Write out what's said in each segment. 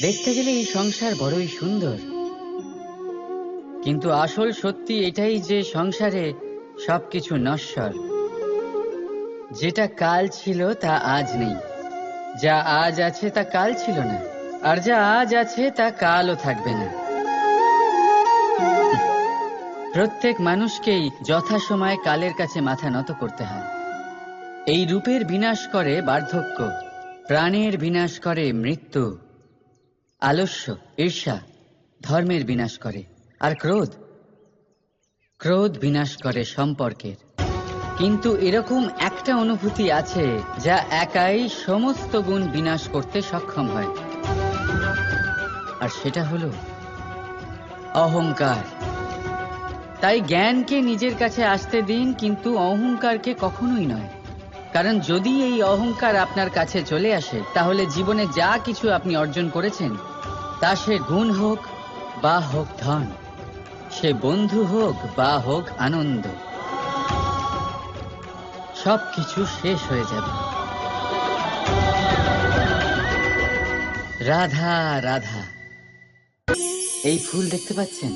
দেখতে গেলে এই সংসার বড়ই সুন্দর। কিন্তু আসল সত্যি এটাই যে সংসারে সবকিছু নশ্বর। যেটা কাল ছিল তা আজ নেই। যা আজ আছে তা কাল ছিল না, আর যা আজ আছে তা কালও থাকবে না। প্রত্যেক মানুষকেই যথাসময়ে কালের কাছে মাথা নত করতে হয়। এই রূপের বিনাশ করে বার্ধক্য, প্রাণের বিনাশ করে মৃত্যু, আলস্য, ঈর্ষা, ধর্মের বিনাশ করে, আর ক্রোধ ক্রোধ বিনাশ করে সম্পর্কের। কিন্তু এরকম একটা অনুভূতি আছে যা একাই সমস্ত গুণ বিনাশ করতে সক্ষম হয়। আর সেটা হলো অহংকার। তাই জ্ঞানকে নিজের কাছে আসতে দিন, কিন্তু অহংকারকে কখনোই নয়। কারণ যদি এই অহংকার আপনার কাছে চলে আসে, তাহলে জীবনে যা কিছু আপনি অর্জন করেছেন, তা সে গুণ হোক বা হোক ধন, সে বন্ধু হোক বা হোক আনন্দ সব কিছু শেষ হয়ে যাবে। রাধা রাধা, এই ফুল দেখতে পাচ্ছেন?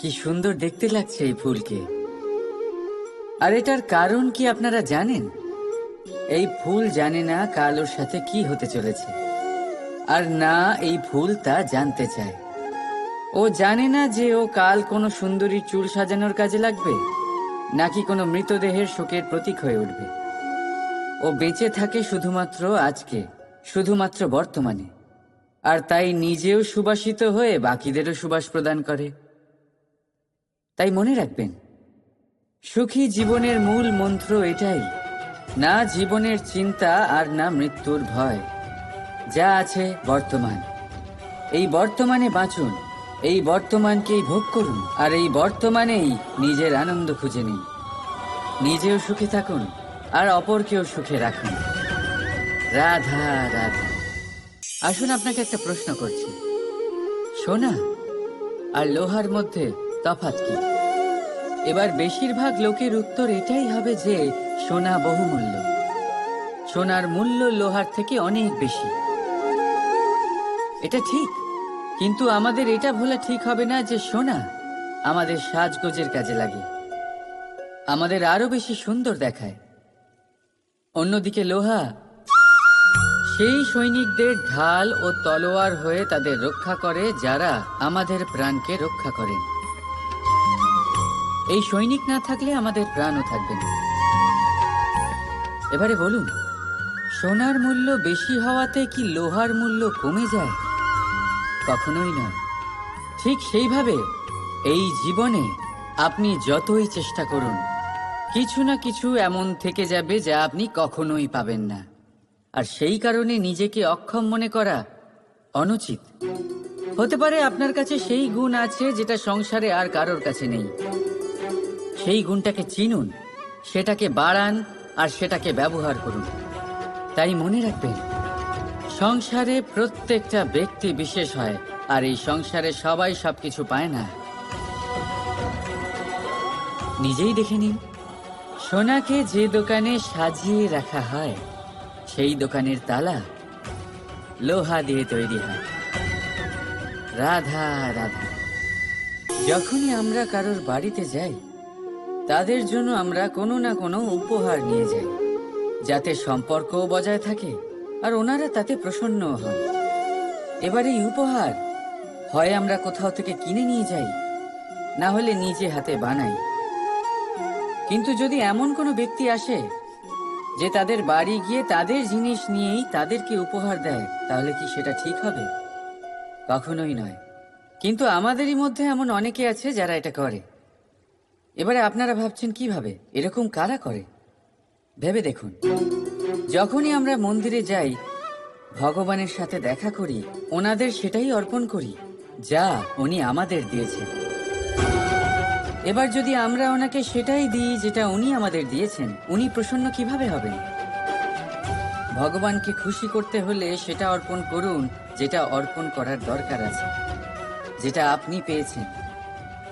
কি সুন্দর দেখতে লাগছে এই ফুলকে। আর এটার কারণ কি আপনারা জানেন? এই ফুল জানে না কাল ওর সাথে কি হতে চলেছে। আর না, এই ফুল তা জানতে চায়। ও জানে না যে ও কাল কোনো সুন্দরী চুল সাজানোর কাজে লাগবে, নাকি কোনো মৃতদেহের শোকের প্রতীক হয়ে উঠবে। ও বেঁচে থাকে শুধুমাত্র আজকে, শুধুমাত্র বর্তমানে। আর তাই নিজেও সুবাসিত হয়ে বাকিদেরও সুবাস প্রদান করে। তাই মনে রাখবেন সুখী জীবনের মূল মন্ত্র এটাই। না জীবনের চিন্তা আর না মৃত্যুর ভয়। যা আছে বর্তমান। এই বর্তমানে বাঁচুন, এই বর্তমানকেই ভোগ করুন, আর এই বর্তমানেই নিজের আনন্দ খুঁজে নিন। নিজেও সুখে থাকুন, আর অপরকেও সুখে রাখুন। রাধা রাধা। আসুন আপনাকে একটা প্রশ্ন করছি। সোনা, আর লোহার মধ্যে তফাৎ কি? এবার বেশিরভাগ লোকের উত্তর এটাই হবে যে, সোনা বহুমূল্য। সোনার মূল্য লোহার থেকে অনেক বেশি। এটা ঠিক, কিন্তু আমাদের এটা ভোলা ঠিক হবে না যে সোনা আমাদের সাজগোজের কাজে লাগে। আমাদের আরও বেশি সুন্দর দেখায়। অন্যদিকে লোহা, সেই সৈনিকদের ঢাল ও তলোয়ার হয়ে তাদের রক্ষা করে যারা আমাদের প্রাণকে রক্ষা করেন। এই সৈনিক না থাকলে আমাদের প্রাণও থাকবে না। এবারে বলুন, সোনার মূল্য বেশি হওয়াতে কি লোহার মূল্য কমে যায়? কখনোই নয় ঠিক সেইভাবে এই জীবনে আপনি যতই চেষ্টা করুন, কিছু না কিছু এমন থেকে যাবে যা আপনি কখনোই পাবেন না। আর সেই কারণে নিজেকে অক্ষম মনে করা অনুচিত। হতে পারে আপনার কাছে সেই গুণ আছে যেটা সংসারে আর কারোর কাছে নেই। সেই গুণটাকে চিনুন, সেটাকে বাড়ান আর সেটাকে ব্যবহার করুন। তাই মনে রাখবেন, সংসারে প্রত্যেকটা ব্যক্তি বিশেষ হয় আর এই সংসারে সবাই সবকিছু পায় না। নিজেই দেখে নিন, সোনাকে যে দোকানে সাজিয়ে রাখা হয়, সেই দোকানের তালা লোহা দিয়ে তৈরি হয়। রাধা রাধা, যখনই আমরা কারোর বাড়িতে যাই তাদের জন্য আমরা কোনো না কোনো উপহার নিয়ে যাই, যাতে সম্পর্কও বজায় থাকে আর ওনারা তাতে প্রসন্ন হন। এবার এই উপহার হয় আমরা কোথাও থেকে কিনে নিয়ে যাই, না হলে নিজে হাতে বানাই। কিন্তু যদি এমন কোনো ব্যক্তি আসে যে তাদের বাড়ি গিয়ে তাদের জিনিস নিয়েই তাদেরকে উপহার দেয়, তাহলে কি সেটা ঠিক হবে? কখনোই নয়। কিন্তু আমাদেরই মধ্যে এমন অনেকে আছে যারা এটা করে। এবারে আপনারা ভাবছেন কীভাবে? এরকম কারা করে? ভেবে দেখুন। যখনই আমরা মন্দিরে যাই, ভগবানের সাথে দেখা করি, ওনাদের সেটাই অর্পণ করি, যা উনি আমাদের দিয়েছেন। এবার যদি আমরা ওনাকে সেটাই দিই যেটা উনি আমাদের দিয়েছেন, উনি প্রসন্ন কীভাবে হবেন? ভগবানকে খুশি করতে হলে সেটা অর্পণ করুন, যেটা অর্পণ করার দরকার আছে, যেটা আপনি পেয়েছেন,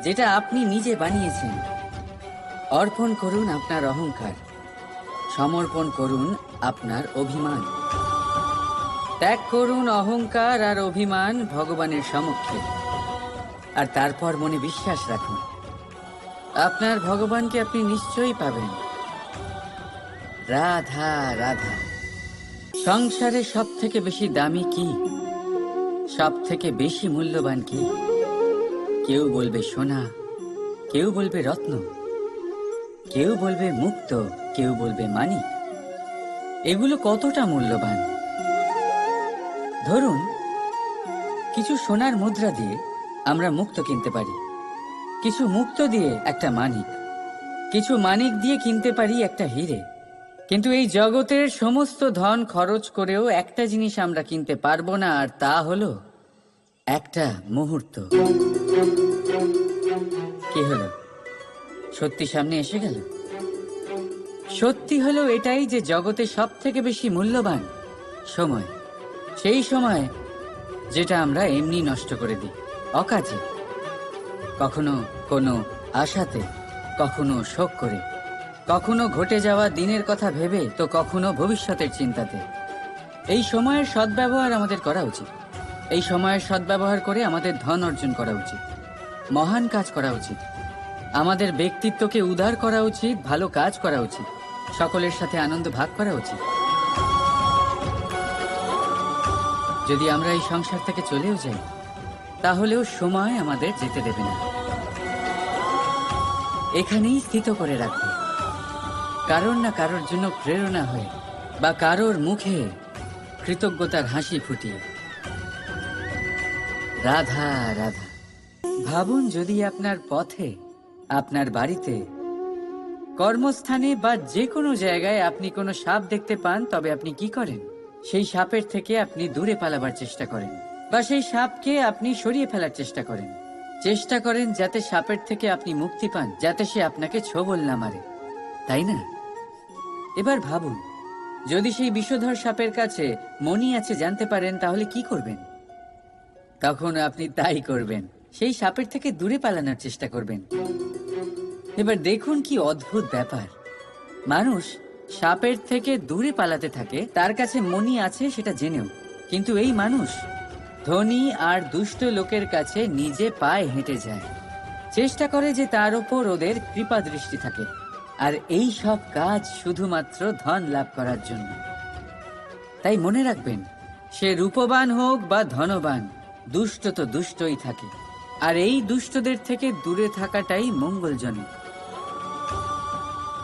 যেটা আপনি নিজে বানিয়েছেন। অর্পণ করুন আপনার অহংকার। সমর্পণ করুন আপনার অভিমান। ত্যাগ করুন অহংকার আর অভিমান ভগবানের সমক্ষে। আর তারপর মনে বিশ্বাস রাখুন। আপনার ভগবানকে আপনি নিশ্চয়ই পাবেন। রাধা রাধা। সংসারে সব থেকে বেশি দামি কি? সব থেকে বেশি মূল্যবান কি? কেউ বলবে সোনা, কেউ বলবে রত্ন। কেউ বলবে মুক্ত, কেউ বলবে মানি। এগুলো কতটা মূল্যবান? ধরুন, কিছু সোনার মুদ্রা দিয়ে আমরা মুক্ত কিনতে পারি। কিছু মুক্ত দিয়ে একটা মানিক। কিছু মানিক দিয়ে কিনতে পারি একটা হিরে। কিন্তু এই জগতের সমস্ত ধন খরচ করেও একটা জিনিস আমরা কিনতে পারব না, আর তা হলো একটা মুহূর্ত। কি হলো? সত্যি সামনে এসে গেল। সত্যি হলো এটাই যে জগতে সব থেকে বেশি মূল্যবান সময়। সেই সময় যেটা আমরা এমনি নষ্ট করে দিই, অকাজে। কখনো কোনো আশাতে, কখনো শোক করে। কখনো ঘটে যাওয়া দিনের কথা ভেবে, তো কখনো ভবিষ্যতের চিন্তাতে। এই সময়ের সদ্ব্যবহার আমাদের করা উচিত। এই সময়ের সদ্ব্যবহার করে আমাদের ধন অর্জন করা উচিত। মহান কাজ করা উচিত। আমাদের ব্যক্তিত্বকে উদার করা উচিত, ভালো কাজ করা উচিত, সকলের সাথে আনন্দ ভাগ করা উচিত। যদি আমরা এই সংসার থেকে চলেও যাই, তাহলেও সময় আমাদের যেতে দেবে না। এখানেই স্থিত করে রাখবে। কারোর না কারোর জন্য প্রেরণা হয়ে বা কারোর মুখে কৃতজ্ঞতার হাসি ফুটিয়ে। রাধা রাধা। ভাবুন যদি আপনার পথে আপনার বাড়িতে। কর্মস্থানে বা যে কোনো জায়গায় আপনি কোনো সাপ দেখতে পান, তবে আপনি কি করেন? সেই সাপের থেকে আপনি দূরে পালাবার চেষ্টা করেন বা সেই সাপকে আপনি সরিয়ে ফেলার চেষ্টা করেন। চেষ্টা করেন যাতে সাপের থেকে আপনি মুক্তি পান, যাতে সে আপনাকে ছোবল না মারে। তাই না? এবার ভাবুন, যদি সেই বিষধর সাপের কাছে মনি আছে জানতে পারেন, তাহলে কি করবেন? তখন আপনি তাই করবেন। সেই সাপের থেকে দূরে পালানোর চেষ্টা করবেন। এবার দেখুন কি অদ্ভুত ব্যাপার। মানুষ সাপের থেকে দূরে পালাতে থাকে, তার কাছে মনি আছে সেটা জেনেও। কিন্তু এই মানুষ ধনী আর দুষ্ট লোকের কাছে নিজে পায়ে হেঁটে যায়। চেষ্টা করে যে তার ওপর ওদের কৃপা দৃষ্টি থাকে। আর এই সব কাজ শুধুমাত্র ধন লাভ করার জন্য। তাই মনে রাখবেন, সে রূপবান হোক বা ধনবান, দুষ্ট তো দুষ্টই থাকে। আর এই দুষ্টদের থেকে দূরে থাকাটাই মঙ্গলজনক।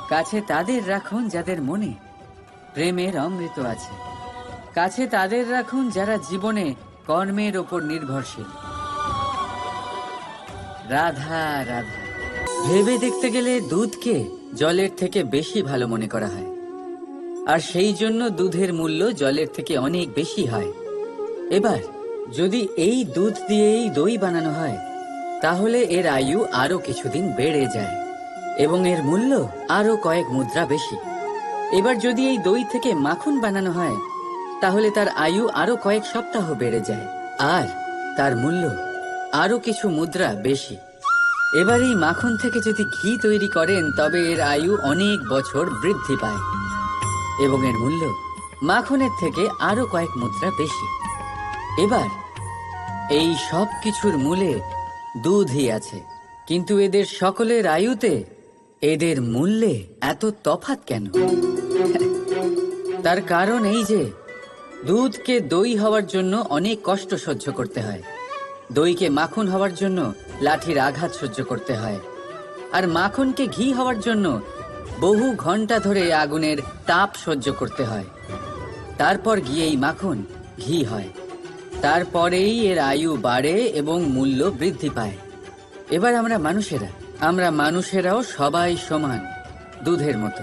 কাছে তাদের রাখুন যাদের মনে প্রেমের অমৃত আছে। কাছে তাদের রাখুন যারা জীবনে কর্মের ওপর নির্ভরশীল। রাধা রাধা। ভেবে দেখতে গেলে দুধকে জলের থেকে বেশি ভালো মনে করা হয়। আর সেই জন্য দুধের মূল্য জলের থেকে অনেক বেশি হয়। এবার, যদি এই দুধ দিয়েই দই বানানো হয়, তাহলে এর আয়ু আরও কিছুদিন বেড়ে যায়। এবং এর মূল্য আরও কয়েক মুদ্রা বেশি। এবার যদি এই দই থেকে মাখন বানানো হয়, তাহলে তার আয়ু আরও কয়েক সপ্তাহ বেড়ে যায়, আর তার মূল্য আরও কিছু মুদ্রা বেশি। এবার এই মাখন থেকে যদি ঘি তৈরি করেন, তবে এর আয়ু অনেক বছর বৃদ্ধি পায় এবং এর মূল্য মাখনের থেকে আরও কয়েক মুদ্রা বেশি। এবার এই সব কিছুর মূলে দুধই আছে, কিন্তু এদের সকলের আয়ুতে এদের মূল্যে এত তফাত কেন? তার কারণ এই যে, দুধকে দই হওয়ার জন্য অনেক কষ্ট সহ্য করতে হয়। দইকে মাখন হওয়ার জন্য লাঠির আঘাত সহ্য করতে হয়। আর মাখনকে ঘি হওয়ার জন্য বহু ঘণ্টা ধরে আগুনের তাপ সহ্য করতে হয়। তারপর গিয়েই মাখন ঘি হয়। তারপরেই এর আয়ু বাড়ে এবং মূল্য বৃদ্ধি পায়। এবার আমরা মানুষেরা আমরা মানুষেরাও সবাই সমান, দুধের মতো।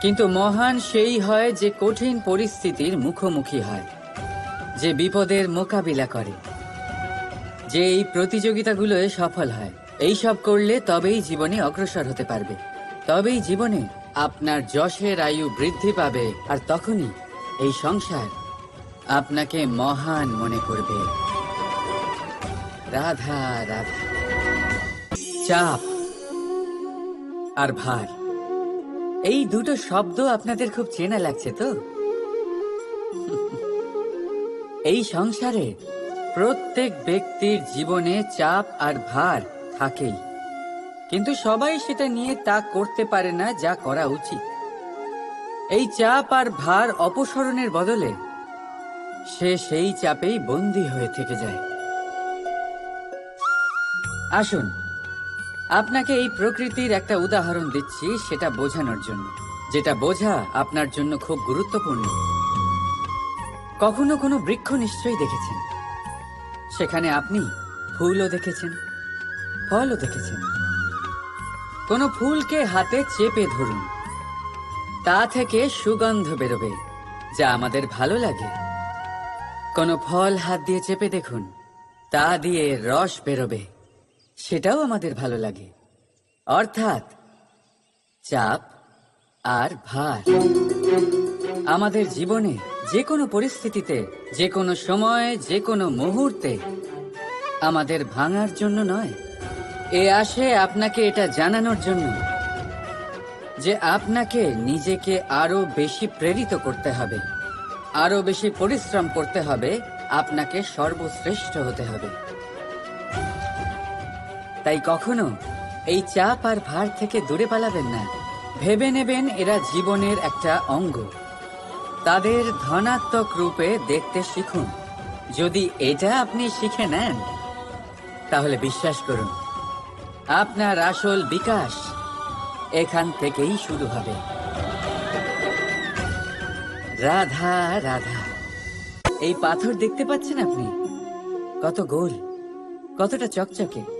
কিন্তু মহান সেই হয় যে কঠিন পরিস্থিতির মুখোমুখি হয়, যে বিপদের মোকাবিলা করে, যে এই প্রতিযোগিতাগুলোয় সফল হয়। এই সব করলে তবেই জীবনে অগ্রসর হতে পারবে, তবেই জীবনে আপনার যশের আয়ু বৃদ্ধি পাবে, আর তখনই এই সংসার আপনাকে মহান মনে করবে। রাধা রাধা। চাপ আর ভার। এই দুটো শব্দ আপনাদের খুব চেনা লাগছে তো? এই সংসারে প্রত্যেক ব্যক্তির জীবনে চাপ আর ভার থাকেই। কিন্তু সবাই সেটা নিয়ে তা করতে পারে না, যা করা উচিত। এই চাপ আর ভার অপসরণের বদলে সে সেই চাপেই বন্দী হয়ে থেকে যায়। আসুন আপনাকে এই প্রকৃতির একটা উদাহরণ দিচ্ছি সেটা বোঝানোর জন্য। যেটা বোঝা আপনার জন্য খুব গুরুত্বপূর্ণ। কখনো কোনো বৃক্ষ নিশ্চয়ই দেখেছেন? সেখানে আপনি ফুলও দেখেছেন, ফলও দেখেছেন। কোনো ফুলকে হাতে চেপে ধরুন। তা থেকে সুগন্ধ বেরোবে, যা আমাদের ভালো লাগে। কোনো ফল হাত দিয়ে চেপে দেখুন, তা দিয়ে রস বেরোবে। সেটাও আমাদের ভালো লাগে। অর্থাৎ, চাপ আর ভার। আমাদের জীবনে যে কোনো পরিস্থিতিতে যে কোনো সময় যে কোনো মুহূর্তে আমাদের ভাঙার জন্য নয়। এ আসে আপনাকে এটা জানানোর জন্য যে আপনাকে নিজেকে আরও বেশি প্রেরিত করতে হবে। আরও বেশি পরিশ্রম করতে হবে। আপনাকে সর্বশ্রেষ্ঠ হতে হবে। তাই কখনো এই চাপ আর ভার থেকে দূরে পালাবেন না। ভেবে নেবেন এরা জীবনের একটা অঙ্গ। তাদের ধনাত্মক রূপে দেখতে শিখুন। যদি এটা আপনি শিখে নেন, তাহলে বিশ্বাস করুন, আপনার আসল বিকাশ এখান থেকেই শুরু হবে। রাধা রাধা, এই পাথর দেখতে পাচ্ছেন আপনি? কত গোল, কতটা চকচকে।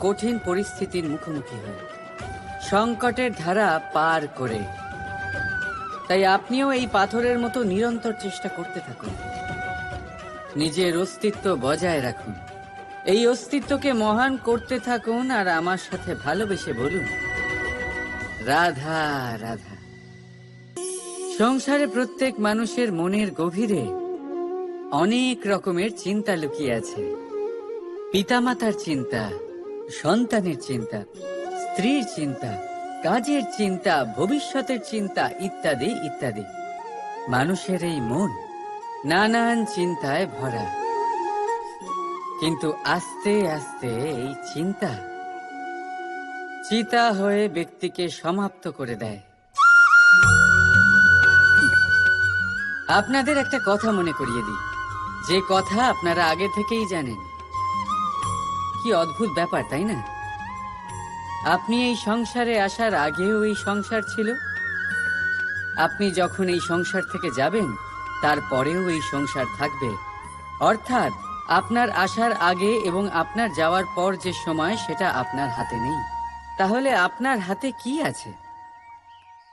কঠিন পরিস্থিতির মুখোমুখি হয়ে সংকটের ধারা পার করে। তাই আপনিও এই পাথরের মতো নিরন্তর চেষ্টা করতে থাকুন। নিজের অস্তিত্ব বজায় রাখুন। এই অস্তিত্বকে মহান করতে থাকুন আর আমার সাথে ভালোবেসে বলুন, রাধা রাধা। সংসারে প্রত্যেক মানুষের মনের গভীরে অনেক রকমের চিন্তা লুকিয়ে আছে। পিতামাতার চিন্তা সন্তানের চিন্তা, স্ত্রীর চিন্তা, কাজের চিন্তা, ভবিষ্যতের চিন্তা ইত্যাদি ইত্যাদি। মানুষের এই মন নানান চিন্তায় ভরা। কিন্তু আস্তে আস্তে এই চিন্তা চিতা হয়ে ব্যক্তিকে সমাপ্ত করে দেয়। আপনাদের একটা কথা মনে করিয়ে দিই। যে কথা আপনারা আগে থেকেই জানেন কি অদ্ভুত ব্যাপার, তাই না? আপনি এই সংসারে আসার আগেও এই সংসার ছিল? আপনি যখন এই সংসার থেকে যাবেন তারপরেও এই সংসার থাকবে। অর্থাৎ, আপনার আসার আগে এবং আপনার যাওয়ার পর যে সময়, সেটা আপনার হাতে নেই। তাহলে আপনার হাতে কি আছে?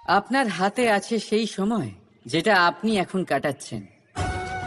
আপনার হাতে আছে সেই সময়, যেটা আপনি এখন কাটাচ্ছেন।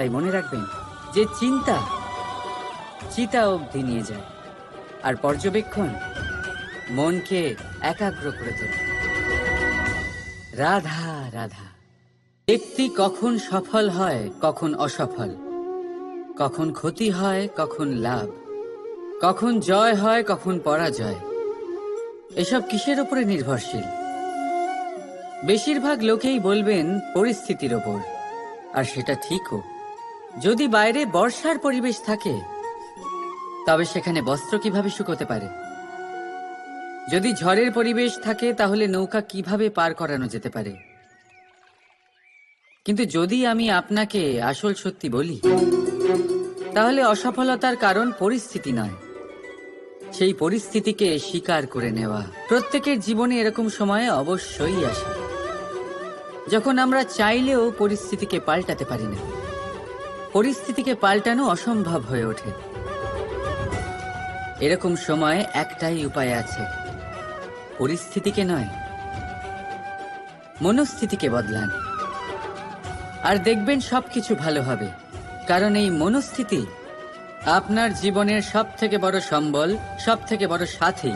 তাই মনে রাখবেন যে চিন্তা চিতা অবধি নিয়ে যায়। আর পর্যবেক্ষণ মনকে একাগ্র করে তোলে। রাধা রাধা। ব্যক্তি কখন সফল হয়, কখন অসফল। কখন ক্ষতি হয়, কখন লাভ। কখন জয় হয়, কখন পরাজয়। এসব কিসের ওপরে নির্ভরশীল? বেশিরভাগ লোকেই বলবেন, পরিস্থিতির ওপর। আর সেটা ঠিকও। যদি বাইরে বর্ষার পরিবেশ থাকে, তবে সেখানে বস্ত্র কীভাবে শুকোতে পারে? যদি ঝড়ের পরিবেশ থাকে, তাহলে নৌকা কীভাবে পার করানো যেতে পারে? কিন্তু যদি আমি আপনাকে আসল সত্যি বলি, তাহলে অসফলতার কারণ পরিস্থিতি নয়। সেই পরিস্থিতিকে স্বীকার করে নেওয়া। প্রত্যেকের জীবনে এরকম সময় অবশ্যই আসে। যখন আমরা চাইলেও পরিস্থিতিকে পাল্টাতে পারি না। পরিস্থিতিকে পাল্টানো অসম্ভব হয়ে ওঠে। এরকম সময় একটাই উপায় আছে। পরিস্থিতিকে নয়, মনস্থিতিকে বদলান। আর দেখবেন সবকিছু ভালো হবে, কারণ এই মনস্থিতি আপনার জীবনের সব থেকে বড় সম্বল সব থেকে বড় সাথী।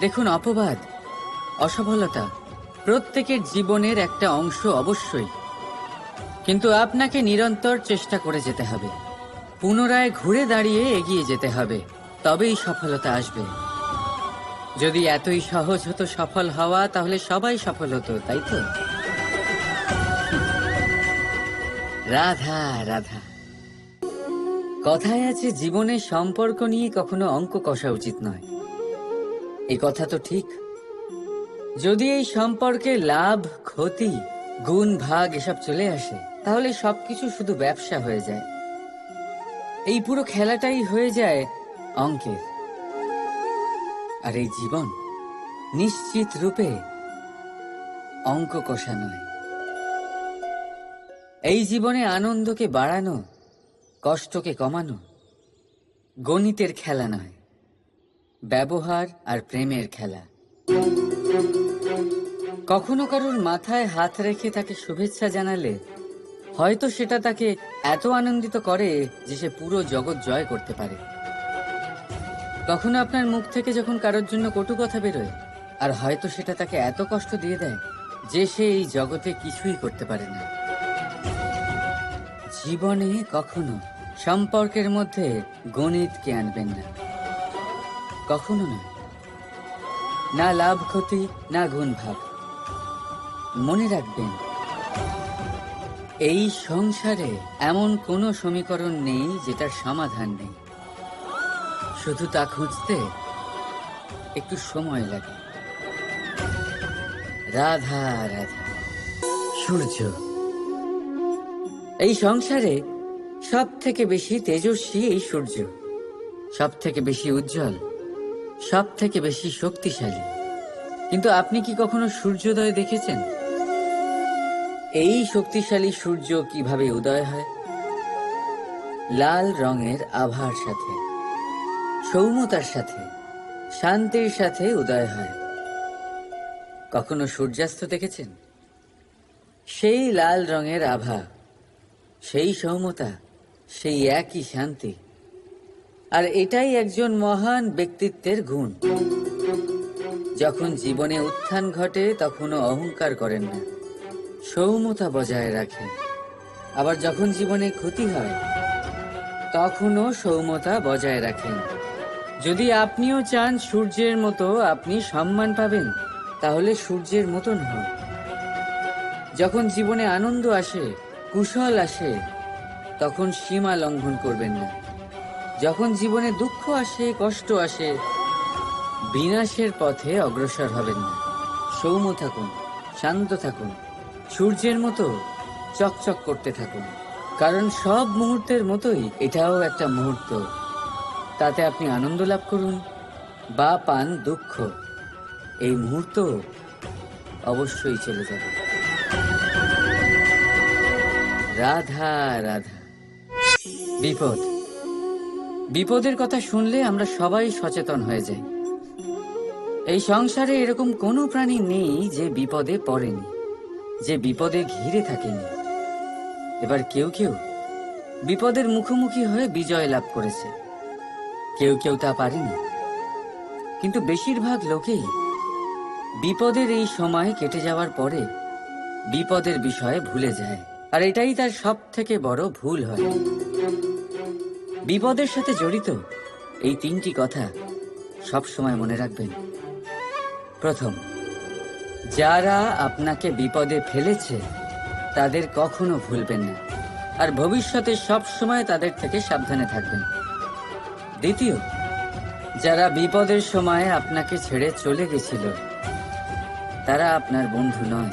দেখুন, অপবাদ, অসফলতা প্রত্যেকের জীবনের একটা অংশ অবশ্যই। কিন্তু আপনাকে নিরন্তর চেষ্টা করে যেতে হবে। পুনরায় ঘুরে দাঁড়িয়ে এগিয়ে যেতে হবে। তবেই সফলতা আসবে। যদি এতই সহজ হতো সফল হওয়া, তাহলে সবাই সফল হতো, তাই তো? রাধা রাধা। কথায় আছে জীবনের সম্পর্ক নিয়ে কখনো অঙ্ক কষা উচিত নয়। এই কথা তো ঠিক। যদি এই সম্পর্কে লাভ, ক্ষতি, গুণ, ভাগ এসব চলে আসে তাহলে সবকিছু শুধু ব্যবসা হয়ে যায়। এই পুরো খেলাটাই হয়ে যায় অঙ্কের। আর এই জীবন নিশ্চিত রূপে অঙ্ক কষা নয় এই জীবনে আনন্দকে বাড়ানো, কষ্টকে কমানো, গণিতের খেলা নয়, ব্যবহার আর প্রেমের খেলা। কখনো কারোর মাথায় হাত রেখে তাকে শুভেচ্ছা জানালে হয়তো সেটা তাকে এত আনন্দিত করে যে সে পুরো জগৎ জয় করতে পারে। কখনো আপনার মুখ থেকে যখন কারোর জন্য কটু কথা বেরোয়, আর হয়তো সেটা তাকে এত কষ্ট দিয়ে দেয় যে সে এই জগতে কিছুই করতে পারে না। জীবনে কখনো সম্পর্কের মধ্যে গণিতকে আনবেন না। কখনো না না লাভ ক্ষতি, না গুণ ভাগ মনে রাখবেন এই সংসারে এমন কোনো সমীকরণ নেই যেটার সমাধান নেই। শুধু তা খুঁজতে একটু সময় লাগে। রাধা রাধা। সূর্য এই সংসারে সব থেকে বেশি তেজস্বী এই সূর্য। সব থেকে বেশি উজ্জ্বল। সব থেকে বেশি শক্তিশালী। কিন্তু আপনি কি কখনো সূর্যোদয় দেখেছেন? এই শক্তিশালী সূর্য কীভাবে উদয় হয়? লাল রঙের আভার সাথে, সৌম্যতার সাথে, শান্তির সাথে উদয় হয়। কখনো সূর্যাস্ত দেখেছেন? সেই লাল রঙের আভা, সেই সৌম্যতা, সেই একই শান্তি। আর এটাই একজন মহান ব্যক্তিত্বের গুণ। যখন জীবনে উত্থান ঘটে, তখনও অহংকার করেন না। সৌম্যতা বজায় রাখেন আবার যখন জীবনে ক্ষতি হয়, তখনও সৌম্যতা বজায় রাখেন। যদি আপনিও চান সূর্যের মতো আপনি সম্মান পাবেন, তাহলে সূর্যের মতন হন। যখন জীবনে আনন্দ আসে, কুশল আসে, তখন সীমা লঙ্ঘন করবেন না। যখন জীবনে দুঃখ আসে, কষ্ট আসে, বিনাশের পথে অগ্রসর হবেন না। সৌম্য থাকুন, শান্ত থাকুন। সূর্যের মতো চকচক করতে থাকুন। কারণ সব মুহূর্তের মতোই এটাও একটা মুহূর্ত। তাতে আপনি আনন্দ লাভ করুন বা পান দুঃখ। এই মুহূর্ত অবশ্যই চলে যাবে। রাধা রাধা। বিপদ। বিপদের কথা শুনলে আমরা সবাই সচেতন হয়ে যাই। এই সংসারে এরকম কোনো প্রাণী নেই যে বিপদে পড়েনি। যে বিপদে ঘিরে থাকেনি। এবার কেউ কেউ বিপদের মুখোমুখি হয়ে বিজয় লাভ করেছে। কেউ কেউ তা পারেনি। কিন্তু বেশিরভাগ লোকেই বিপদের এই সময় কেটে যাওয়ার পরে বিপদের বিষয়ে ভুলে যায়। আর এটাই তার সব থেকে বড় ভুল হয়। বিপদের সাথে জড়িত এই তিনটি কথা সব সময় মনে রাখবেন। প্রথম যারা আপনাকে বিপদে ফেলেছে, তাদের কখনো ভুলবেন না। আর ভবিষ্যতে সব সময় তাদের থেকে সাবধানে থাকবেন। দ্বিতীয়, যারা বিপদের সময় আপনাকে ছেড়ে চলে গেছিল, তারা আপনার বন্ধু নয়,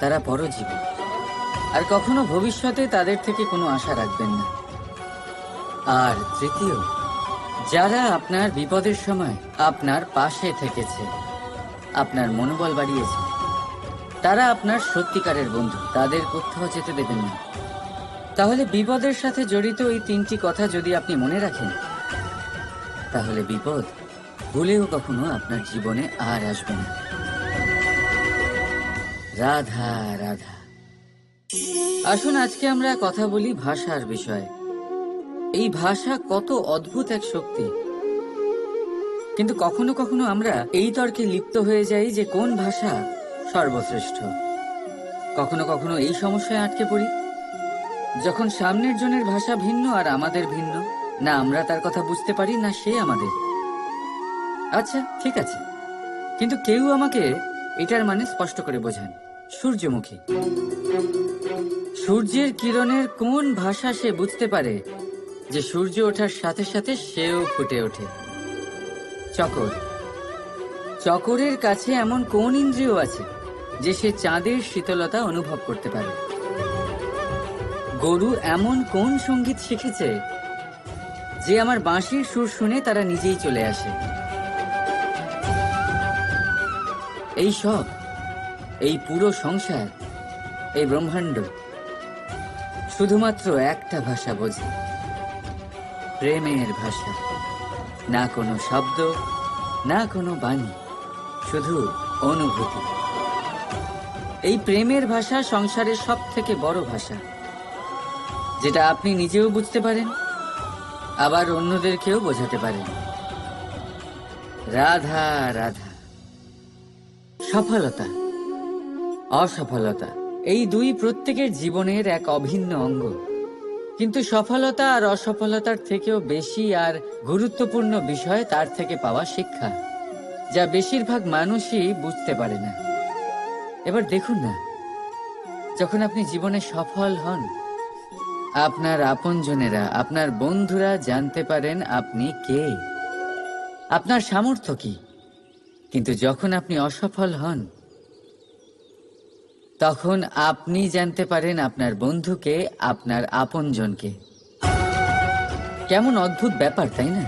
তারা পরজীবী। আর কখনো ভবিষ্যতে তাদের থেকে কোনো আশা রাখবেন না। আর তৃতীয়, যারা আপনার বিপদের সময় আপনার পাশে থেকেছে আপনার মনোবল বাড়িয়েছে। তারা আপনার সত্যিকারের বন্ধু, তাদের কোথাও যেতে দেবেন না। তাহলে বিপদের সাথে জড়িত এই তিনটি কথা যদি আপনি মনে রাখেন, তাহলে বিপদ ভুলেও কখনো আপনার জীবনে আর আসবে না। রাধা রাধা। আসুন, আজকে আমরা কথা বলি ভাষার বিষয়ে। এই ভাষা কত অদ্ভুত এক শক্তি। কিন্তু কখনো কখনো আমরা এই তর্কে লিপ্ত হয়ে যাই যে কোন ভাষা সর্বশ্রেষ্ঠ। কখনো কখনো এই সমস্যায় আটকে পড়ি। যখন সামনের জনের ভাষা ভিন্ন আর আমাদের ভিন্ন, না আমরা তার কথা বুঝতে পারি, না সে আমাদের। আচ্ছা ঠিক আছে। কিন্তু কেউ আমাকে এটার মানে স্পষ্ট করে বোঝান। সূর্যমুখী। সূর্যের কিরণের কোন ভাষা সে বুঝতে পারে যে সূর্য ওঠার সাথে সাথে সেও ফুটে ওঠে? চকর। চকরের কাছে এমন কোন ইন্দ্রিয় আছে যে সে চাঁদের শীতলতা অনুভব করতে পারে? গরু এমন কোন সংগীত শিখেছে যে আমার বাঁশির সুর শুনে তারা নিজেই চলে আসে? এই সব, এই পুরো সংসার, এই ব্রহ্মাণ্ড শুধুমাত্র একটা ভাষা বোঝে, প্রেমের ভাষা। না কোনো শব্দ, না কোনো বাণী, শুধু অনুভূতি। এই প্রেমের ভাষা সংসারের সব থেকে বড় ভাষা। যেটা আপনি নিজেও বুঝতে পারেন, আবার অন্যদেরকেও বোঝাতে পারেন। রাধা রাধা। সফলতা, অসফলতা, এই দুই প্রত্যেকের জীবনের এক অভিন্ন অঙ্গ। কিন্তু সফলতা আর অসফলতার থেকেও বেশি আর গুরুত্বপূর্ণ বিষয় তার থেকে পাওয়া শিক্ষা, যা বেশিরভাগ মানুষই বুঝতে পারে না। এবার দেখুন না, যখন আপনি জীবনে সফল হন, আপনার আপনজনেরা, আপনার বন্ধুরা জানতে পারেন আপনি কে, আপনার সামর্থ্য কি। কিন্তু যখন আপনি অসফল হন তখন আপনি জানতে পারেন আপনার বন্ধুকে, আপনার আপনজনকে। কেমন অদ্ভুত ব্যাপার, তাই না?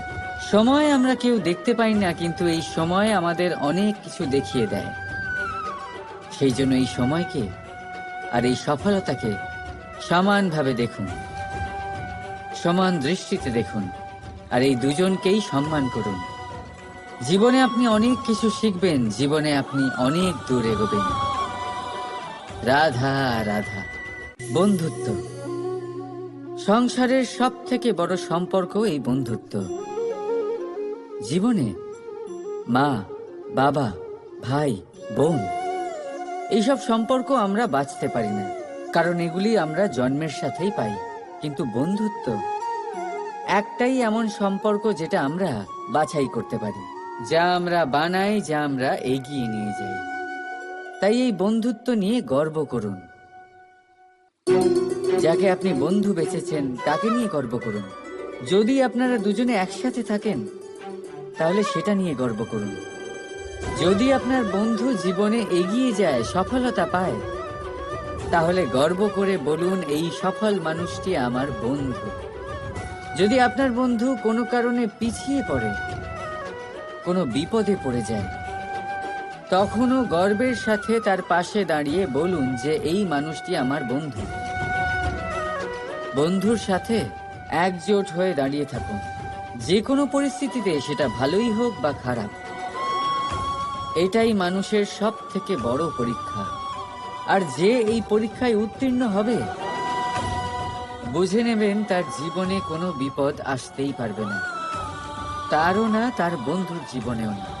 সময় আমরা কেউ দেখতে পাই না, কিন্তু এই সময় আমাদের অনেক কিছু দেখিয়ে দেয়। সেই জন্য এই সময়কে আর এই সফলতাকে সমানভাবে দেখুন। সমান দৃষ্টিতে দেখুন আর এই দুজনকেই সম্মান করুন। জীবনে আপনি অনেক কিছু শিখবেন, জীবনে আপনি অনেক দূর এগোবেন। রাধা রাধা। বন্ধুত্ব। সংসারের সব থেকে বড় সম্পর্ক এই বন্ধুত্ব। জীবনে মা, বাবা, ভাই, বোন, এইসব সম্পর্ক আমরা বাঁচতে পারি না, কারণ এগুলি আমরা জন্মের সাথেই পাই। কিন্তু বন্ধুত্ব একটাই এমন সম্পর্ক যেটা আমরা বাছাই করতে পারি, যা আমরা বানাই, যা আমরা এগিয়ে নিয়ে যাই। তাই এই বন্ধুত্ব নিয়ে গর্ব করুন। যাকে আপনি বন্ধু বেছেছেন, তাকে নিয়ে গর্ব করুন। যদি আপনারা দুজনে একসাথে থাকেন, তাহলে সেটা নিয়ে গর্ব করুন। যদি আপনার বন্ধু জীবনে এগিয়ে যায়, সফলতা পায়, তাহলে গর্ব করে বলুন, এই সফল মানুষটি আমার বন্ধু। যদি আপনার বন্ধু কোনো কারণে পিছিয়ে পড়ে, কোনো বিপদে পড়ে যায় তখনও গর্বের সাথে তার পাশে দাঁড়িয়ে বলুন যে এই মানুষটি আমার বন্ধু। বন্ধুর সাথে একজোট হয়ে দাঁড়িয়ে থাকুন। যে কোনো পরিস্থিতিতে সেটা ভালোই হোক বা খারাপ। এটাই মানুষের সব থেকে বড় পরীক্ষা। আর যে এই পরীক্ষায় উত্তীর্ণ হবে, বুঝে নেবেন তার জীবনে কোনো বিপদ আসতেই পারবে না। তারও না, তার বন্ধুর জীবনেও না।